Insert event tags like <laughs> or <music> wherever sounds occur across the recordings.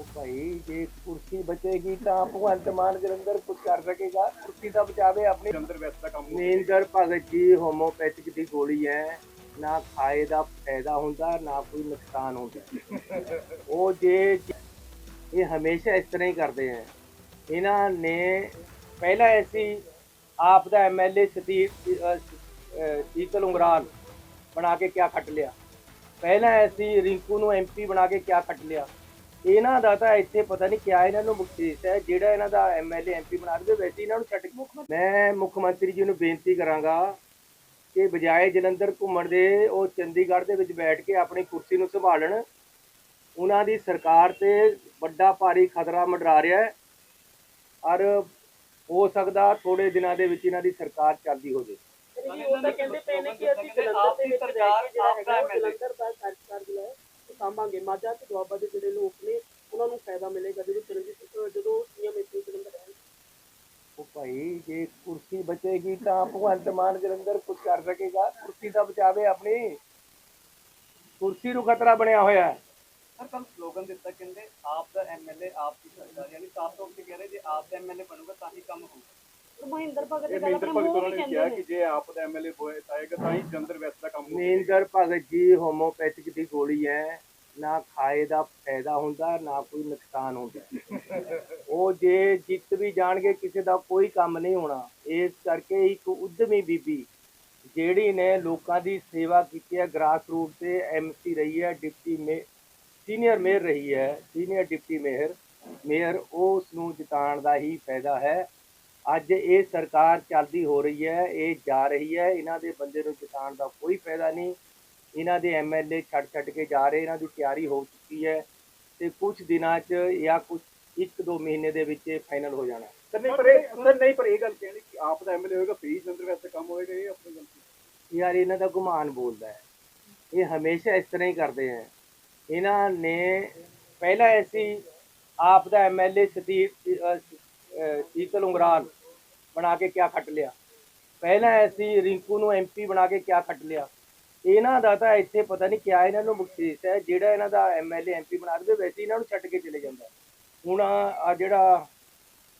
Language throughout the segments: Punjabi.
ਉਹ ਭਾਈ ਜੇ ਕੁਰਸੀ ਬਚੇਗੀ ਤਾਂ ਭਗਵੰਤ ਮਾਨ ਜਲੰਧਰ ਕੁਝ ਕਰ ਸਕੇਗਾ। ਕੁਰਸੀ ਤਾਂ ਬਚਾਵੇ ਆਪਣੀ। ਜਲੰਧਰ ਵੈਸਟ ਦਾ ਕੰਮ ਮਨਿੰਦਰ ਭਗਤ ਜੀ ਹੋਮੋਪੈਥਿਕ ਦੀ ਗੋਲੀ ਹੈ। ਨਾ ਖਾਏ ਦਾ ਫਾਇਦਾ ਹੁੰਦਾ ਨਾ ਕੋਈ ਨੁਕਸਾਨ ਹੁੰਦਾ। ਉਹ ਜੇ ਇਹ ਹਮੇਸ਼ਾ ਇਸ ਤਰ੍ਹਾਂ ਹੀ ਕਰਦੇ ਆ। ਇਹਨਾਂ ਨੇ ਪਹਿਲਾਂ ਐਸੀ ਆਪ ਦਾ ਐਮਐਲਏ ਅਹ, ਸ਼ੀਤਲ ਉਂਗਰਾਲ ਬਣਾ ਕੇ ਕਿਆ ਖੱਟ ਲਿਆ। ਪਹਿਲਾਂ ਐਸੀ ਰਿੰਕੂ ਨੂੰ ਐਮਪੀ ਬਣਾ ਕੇ ਕਿਆ ਖੱਟ ਲਿਆ। ਇਹਨਾਂ ਦਾ ਤਾਂ ਇੱਥੇ ਪਤਾ ਨਹੀਂ ਕਿਆ ਇਹਨਾਂ ਨੂੰ ਬਖਸ਼ਿਸ਼ ਹੈ, ਜਿਹੜਾ ਇਹਨਾਂ ਦਾ ਐਮਐਲਏ ਐਮਪੀ ਬਣਾ ਦੇਵੇ, ਵੈਸੇ ਇਹਨਾਂ ਨੂੰ ਛੱਡ ਕੇ ਮੈਂ ਮੁੱਖ ਮੰਤਰੀ ਜੀ ਨੂੰ ਬੇਨਤੀ ਕਰਾਂਗਾ ਕਿ ਬਜਾਏ ਜਲੰਧਰ ਘੁੰਮਣ ਦੇ ਉਹ ਚੰਡੀਗੜ੍ਹ ਦੇ ਵਿੱਚ ਬੈਠ ਕੇ ਆਪਣੀ ਕੁਰਸੀ ਨੂੰ ਸੰਭਾਲਣ। ਉਹਨਾਂ ਦੀ ਸਰਕਾਰ ਤੇ ਵੱਡਾ ਭਾਰੀ ਖਤਰਾ ਮੰਡਰਾ ਰਿਹਾ ਹੈ। ਔਰ ਹੋ ਸਕਦਾ ਥੋੜੇ ਦਿਨਾਂ ਦੇ ਵਿੱਚ ਇਹਨਾਂ ਦੀ ਸਰਕਾਰ ਚੱਲਦੀ ਹੋ ਜਾਵੇ। ਉਹ ਤਾਂ ਕਹਿੰਦੇ ਪਏ ਨੇ ਕਿ ਅਸੀਂ ਜਲੰਧਰ ਦੇ ਵਿੱਚ ਰਹਿ ਦਾ ਸਰਕਾਰ ਸਾਂਭਾਂਗੇ। ਮਾਝਾ ਤੇ ਦੁਆਬਾ ਦੇ ਜਿਹੜੇ ਲੋਕ ਨੇ ਉਹਨਾਂ ਨੂੰ ਫਾਇਦਾ ਮਿਲੇਗਾ। ਜਦੋਂ ਚਰਨਜੀਤ ਅਹ ਜਦੋਂ ਸੀਐਮ ਇੱਥੇ ਜਲੰਧਰ ਰਹਿਣ। ਉਹ ਭਾਈ ਜੇ ਕੁਰਸੀ ਬਚੇਗੀ ਤਾਂ ਭਗਵੰਤ ਮਾਨ ਜਲੰਧਰ ਕੁਝ ਕਰ ਸਕੇਗਾ। ਕੁਰਸੀ ਤਾਂ ਬਚਾਵੇ ਆਪਣੀ। ਕੁਰਸੀ ਨੂੰ ਖਤਰਾ ਬਣਿਆ ਹੋਇਆ ਹੈ। ਸਰ ਕੱਲ ਸਲੋਗਨ ਦਿੱਤਾ ਕਹਿੰਦੇ ਆਪ ਦਾ ਐਮਐਲਏ ਆਪ ਦੀ ਸਰਕਾਰ। ਯਾਨੀ ਸਾਫ਼ ਤੌਰ ਤੇ ਕਹਿ ਰਹੇ ਜੇ ਆਪ ਦਾ ਐਮਐਲਏ ਬਣੂਗਾ ਤਾਂ ਹੀ ਕੰਮ ਹੋਊਗਾ। ਮਹਿੰਦਰ ਭਗਤ ਇਹ ਮਹਿੰਦਰ ਭਗਤ ਉਹਨਾਂ ਨੇ ਕਿਹਾ ਕਿ ਜੇ ਆਪ ਦਾ ਐਮਐਲਏ ਹੋਏ ਤਾਂ ਹੀ ਜਲੰਧਰ ਵੈਸਟ ਦਾ ਕੰਮ ਹੋਊਗਾ। ਮਨਿੰਦਰ ਭਗਤ ਜੀ ਹੋਮੋਪੈਥਿਕ ਦੀ ਗੋਲੀ ਹੈ। ਨਾ ਖਾਏ ਦਾ ਫਾਇਦਾ ਹੁੰਦਾ ਨਾ ਕੋਈ ਨੁਕਸਾਨ ਹੁੰਦਾ। <laughs> ਉਹ ਜੇ ਜਿੱਤ ਵੀ ਜਾਣਗੇ ਕਿਸੇ ਦਾ ਕੋਈ ਕੰਮ ਨਹੀਂ ਹੋਣਾ। ਇਸ ਕਰਕੇ ਇੱਕ ਉਦਮੀ ਬੀਬੀ ਜਿਹੜੀ ਨੇ ਲੋਕਾਂ ਦੀ ਸੇਵਾ ਕੀਤੀ ਹੈ ਗ੍ਰਾਸ ਰੂਟ ਤੇ ਐਮਸੀ ਰਹੀ ਹੈ ਡਿਪਟੀ ਮੇ ਸੀਨੀਅਰ ਮੇਅਰ ਰਹੀ ਹੈ ਸੀਨੀਅਰ ਡਿਪਟੀ ਮੇਅਰ। ਮੇਅਰ ਉਸ ਨੂੰ ਜਿਤਾਉਣ ਦਾ ਹੀ ਫਾਇਦਾ ਹੈ। ਅੱਜ ਇਹ ਸਰਕਾਰ ਚੱਲਦੀ ਹੋ ਰਹੀ ਹੈ ਇਹ ਜਾ ਰਹੀ ਹੈ। ਇਹਨਾਂ ਦੇ ਬੰਦੇ ਨੂੰ ਜਿਤਾਉਣ ਦਾ ਕੋਈ ਫਾਇਦਾ ਨਹੀਂ। ਇਹਨਾਂ ਦੇ ਐਮਐਲਏ ਛੱਡ ਛੱਡ ਕੇ ਜਾ ਰਹੇ ਇਹਨਾਂ ਦੀ ਤਿਆਰੀ ਹੋ ਚੁੱਕੀ ਹੈ ਤੇ ਕੁਝ ਦਿਨਾਂ 'ਚ ਜਾਂ ਕੁਝ ਇੱਕ ਦੋ ਮਹੀਨੇ ਦੇ ਵਿੱਚ ਇਹ ਫਾਈਨਲ ਹੋ ਜਾਣਾ। ਸਰ ਨਹੀਂ ਪਰ ਇਹ ਸਰ ਨਹੀਂ ਪਰ ਇਹ ਗੱਲ ਕਹਿਣੀ ਕਿ ਆਪ ਦਾ ਐਮਐਲਏ ਹੋਏਗਾ ਫ੍ਰੀ ਜਲੰਧਰ ਵੈਸਟ ਦਾ ਕੰਮ ਹੋਏਗਾ ਇਹ ਆਪਣੀ ਗਲਤੀ ਯਾਰ ਇਹਨਾਂ ਦਾ ਗੁਮਾਨ ਬੋਲਦਾ ਹੈ। ਇਹ ਹਮੇਸ਼ਾ ਇਸ ਤਰ੍ਹਾਂ ਹੀ ਕਰਦੇ ਆ ਇਹਨਾਂ ਨੇ ਪਹਿਲਾਂ ਐਸੀ ਆਪ ਦਾ ਐਮਐਲਏ ਅਹ, ਸ਼ੀਤਲ ਉਂਗਰਾਲ ਬਣਾ ਕੇ ਕਿਆ ਖੱਟ ਲਿਆ? ਪਹਿਲਾਂ ਐਸੀ ਰਿੰਕੂ ਨੂੰ ਐਮਪੀ ਬਣਾ ਕੇ ਕਿਆ ਖੱਟ ਲਿਆ? ਇਹਨਾਂ ਦਾ ਤਾਂ ਇੱਥੇ ਪਤਾ ਨਹੀਂ ਕਿਆ ਇਹਨਾਂ ਨੂੰ ਬਖਸ਼ਿਸ਼ ਹੈ, ਜਿਹੜਾ ਇਹਨਾਂ ਦਾ ਐਮਐਲਏ ਐਮਪੀ ਬਣਾ ਦੇਵੇ, ਵੈਸੇ ਇਹਨਾਂ ਨੂੰ ਛੱਡ ਕੇ ਚਲੇ ਜਾਂਦਾ ਹੁਣ ਆ ਜਿਹੜਾ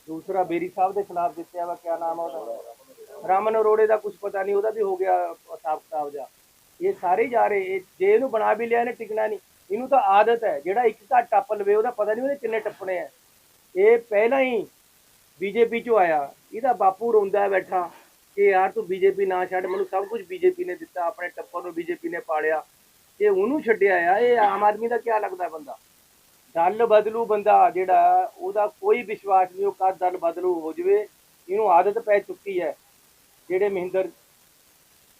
ਦੂਸਰਾ ਬੇਰੀ ਸਾਹਿਬ ਦੇ ਖਿਲਾਫ ਜਿੱਤਿਆ ਵਾ, ਕਿਆ ਨਾਮ ਆ ਉਹਦਾ? ਰਾਮਨ ਅਰੋੜੇ ਦਾ ਕੁਝ ਪਤਾ ਨਹੀਂ, ਉਹਦਾ ਵੀ ਹੋ ਗਿਆ ਹਿਸਾਬ ਕਿਤਾਬ ਜਾ ਇਹ ਸਾਰੇ ਜਾ ਰਹੇ, ਇਹ ਜੇ ਇਹਨੂੰ ਬਣਾ ਵੀ ਲਿਆ, ਇਹਨੇ ਟਿਕਣਾ ਨਹੀਂ। ਇਹਨੂੰ ਤਾਂ ਆਦਤ ਹੈ, ਜਿਹੜਾ ਇੱਕ ਘਰ ਟੱਪ ਲਵੇ, ਉਹਦਾ ਪਤਾ ਨਹੀਂ ਉਹਦੇ ਕਿੰਨੇ ਟੱਪਣੇ ਆ। ਇਹ ਪਹਿਲਾਂ ਹੀ ਬੀਜੇਪੀ ਚੋਂ ਆਇਆ, ਇਹਦਾ ਬਾਪੂ ਰੋਂਦਾ ਬੈਠਾ। ਕਿ ਯਾਰ ਤੂੰ ਬੀਜੇਪੀ ਨਾ ਛੱਡ ਮੈਨੂੰ ਸਭ ਕੁਝ ਬੀਜੇਪੀ ਨੇ ਦਿੱਤਾ ਆਪਣੇ ਟੱਪਰ ਨੂੰ ਬੀਜੇਪੀ ਨੇ ਪਾਲਿਆ। ਤੇ ਉਹਨੂੰ ਛੱਡਿਆ ਆ ਇਹ ਆਮ ਆਦਮੀ ਦਾ ਕੀ ਲੱਗਦਾ ਬੰਦਾ? ਦਲ ਬਦਲੂ ਬੰਦਾ ਜਿਹੜਾ ਉਹਦਾ ਕੋਈ ਵਿਸ਼ਵਾਸ ਨਹੀਂ ਉਹ ਕਦ ਦਲ ਬਦਲੂ ਹੋ ਜਵੇ ਇਹਨੂੰ ਆਦਤ ਪੈ ਚੁੱਕੀ ਹੈ ਜਿਹੜੇ ਮਹਿੰਦਰ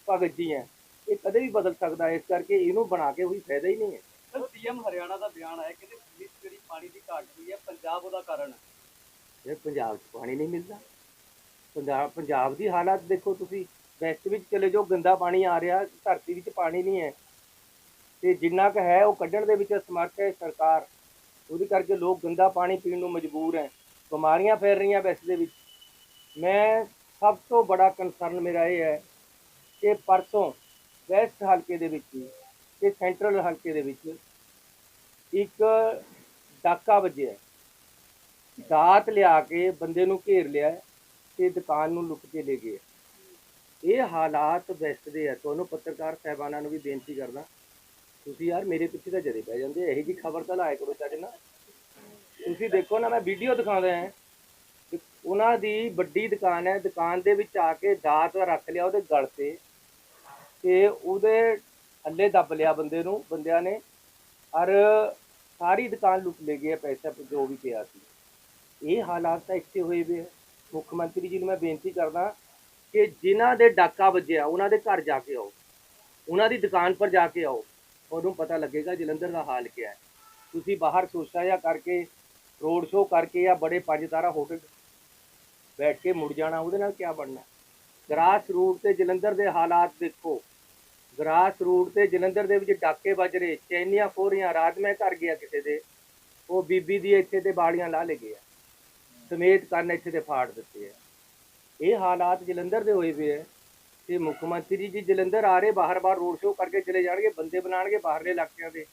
ਭਗਤ ਜੀ ਹੈ। ਇਹ ਕਦੇ ਵੀ ਬਦਲ ਸਕਦਾ ਇਸ ਕਰਕੇ ਇਹਨੂੰ ਬਣਾ ਕੇ ਕੋਈ ਫਾਇਦਾ ਹੀ ਨਹੀਂ ਹੈ। ਸੀਐਮ ਹਰਿਆਣਾ ਦਾ ਬਿਆਨ ਆਇਆ ਕਿ ਜਿਹੜੀ ਪਾਣੀ ਦੀ ਘਾਟ ਹੋਈ ਹੈ ਪੰਜਾਬ ਉਹਦਾ ਕਾਰਨ ਹੈ। ਇਹ ਪੰਜਾਬ 'ਚ ਪਾਣੀ ਨਹੀਂ ਮਿਲਦਾ। ਪੰਜਾਬ ਪੰਜਾਬ ਦੀ ਹਾਲਤ ਦੇਖੋ ਤੁਸੀਂ, ਵੈਸਟ ਵਿੱਚ ਚਲੇ ਜਾਓ, ਗੰਦਾ ਪਾਣੀ ਆ ਰਿਹਾ, ਧਰਤੀ ਵਿੱਚ ਪਾਣੀ ਨਹੀਂ ਹੈ। ਤੇ ਜਿੰਨਾ ਕੁ ਹੈ ਉਹ ਕੱਢਣ ਦੇ ਵਿੱਚ ਸਮਰਥ ਹੈ ਸਰਕਾਰ। ਉਹਦੇ ਕਰਕੇ ਲੋਕ ਗੰਦਾ ਪਾਣੀ ਪੀਣ ਨੂੰ ਮਜਬੂਰ ਹੈ। ਬਿਮਾਰੀਆਂ ਫੈਲ ਰਹੀਆਂ ਵੈਸਟ ਦੇ ਵਿੱਚ। ਮੈਂ ਸਭ ਤੋਂ ਬੜਾ ਕੰਸਰਨ ਮੇਰਾ ਇਹ ਹੈ ਕਿ ਪਰਸੋਂ ਵੈਸਟ ਹਲਕੇ ਦੇ ਵਿੱਚ ਤੇ ਸੈਂਟਰਲ ਹਲਕੇ ਦੇ ਵਿੱਚ ਇੱਕ ਡਾਕਾ ਵੱਜਿਆ। ਦਾਤ ਲਿਆ ਕੇ ਬੰਦੇ ਨੂੰ ਘੇਰ ਲਿਆ। ਤੇ ਦੁਕਾਨ ਨੂੰ ਲੁੱਟ ਕੇ ਲੈ ਗਏ। ਇਹ ਹਾਲਾਤ ਵੈਸਟ ਦੇ ਆ। ਤੁਹਾਨੂੰ ਪੱਤਰਕਾਰ ਸਹਿਬਾਨਾਂ ਨੂੰ ਵੀ ਬੇਨਤੀ ਕਰਦਾ। ਤੁਸੀਂ ਯਾਰ ਮੇਰੇ ਪਿੱਛੇ ਤਾਂ ਜਰੇ ਪੈ ਜਾਂਦੇ ਇਹੋ ਜੀ ਖਬਰ ਤਾਂ ਲਾਇਆ ਕਰੋ ਚੱਜ ਨਾ ਤੁਸੀਂ ਦੇਖੋ ਨਾ, ਮੈਂ ਵੀਡੀਓ ਦਿਖਾਉਂਦਾ ਹਾਂ। ਉਹਨਾਂ ਦੀ ਵੱਡੀ ਦੁਕਾਨ ਹੈ। ਦੁਕਾਨ ਦੇ ਵਿੱਚ ਆ ਕੇ ਦਾਤ ਰੱਖ ਲਿਆ ਉਹਦੇ ਗਲ ਤੇ। ਤੇ ਉਹਦੇ ਥੱਲੇ ਦੱਬ ਲਿਆ ਬੰਦੇ ਨੂੰ, ਬੰਦਿਆਂ ਨੇ। ਔਰ ਸਾਰੀ ਦੁਕਾਨ ਲੁੱਟ ਲੈ ਗਏ ਪੈਸਾ ਜੋ ਵੀ ਪਿਆ ਸੀ। ਇਹ ਹਾਲਾਤ ਤਾਂ ਇੱਥੇ ਹੋਏ ਵੇ ਆ। ਮੁੱਖ ਮੰਤਰੀ ਜੀ ਨੂੰ ਮੈਂ ਬੇਨਤੀ ਕਰਦਾ ਕਿ ਜਿਨ੍ਹਾਂ ਦੇ ਡਾਕਾ ਵੱਜਿਆ, ਉਹਨਾਂ ਦੇ ਘਰ ਜਾ ਕੇ ਆਓ। ਉਹਨਾਂ ਦੀ ਦੁਕਾਨ ਪਰ ਜਾ ਕੇ ਆਓ। ਉਹਨੂੰ ਪਤਾ ਲੱਗੇਗਾ ਜਲੰਧਰ ਦਾ ਹਾਲ ਕੀ ਹੈ। ਤੁਸੀਂ ਬਾਹਰ ਸੋਚਾ ਜਾਂ ਕਰਕੇ, ਰੋਡ ਸ਼ੋਅ ਕਰਕੇ ਜਾਂ ਬੜੇ ਪੰਜ ਤਾਰਾ ਹੋਟਲ ਬੈਠ ਕੇ ਮੁੜ ਜਾਣਾ, ਉਹਦੇ ਨਾਲ ਕੀ ਬਣਨਾ? ਗਰਾਸ ਰੂਟ ਤੇ ਜਲੰਧਰ ਦੇ ਹਾਲਾਤ ਦੇਖੋ। ਗਰਾਸ ਰੂਟ ਤੇ ਜਲੰਧਰ ਦੇ ਵਿੱਚ ਡਾਕੇ ਵੱਜ ਰਹੇ, ਚੈਨੀਆਂ ਖੋਰੀਆਂ ਰਾਤ ਮੈਂ ਘਰ ਗਿਆ ਕਿਸੇ ਦੇ, ਉਹ ਬੀਬੀ ਦੀ ਇੱਥੇ ਤੇ ਬਾਲੀਆਂ ਲਾ ਲੈ ਗਿਆ। ਸਮੇਤ ਕੰਨ ਇੱਥੇ ਦੇ ਫਾੜ ਦਿੱਤੇ ਆ। ਇਹ ਹਾਲਾਤ ਜਲੰਧਰ ਦੇ ਹੋਏ ਪਏ ਆ ਤੇ ਮੁੱਖ ਮੰਤਰੀ ਜੀ ਜਲੰਧਰ ਆ ਰਹੇ, ਬਾਹਰ-ਬਾਹਰ ਰੋਡ ਸ਼ੋਅ ਕਰਕੇ ਚਲੇ ਜਾਣਗੇ, ਬੰਦੇ ਬਣਾਣਗੇ ਬਾਹਰਲੇ ਇਲਾਕਿਆਂ ਦੇ।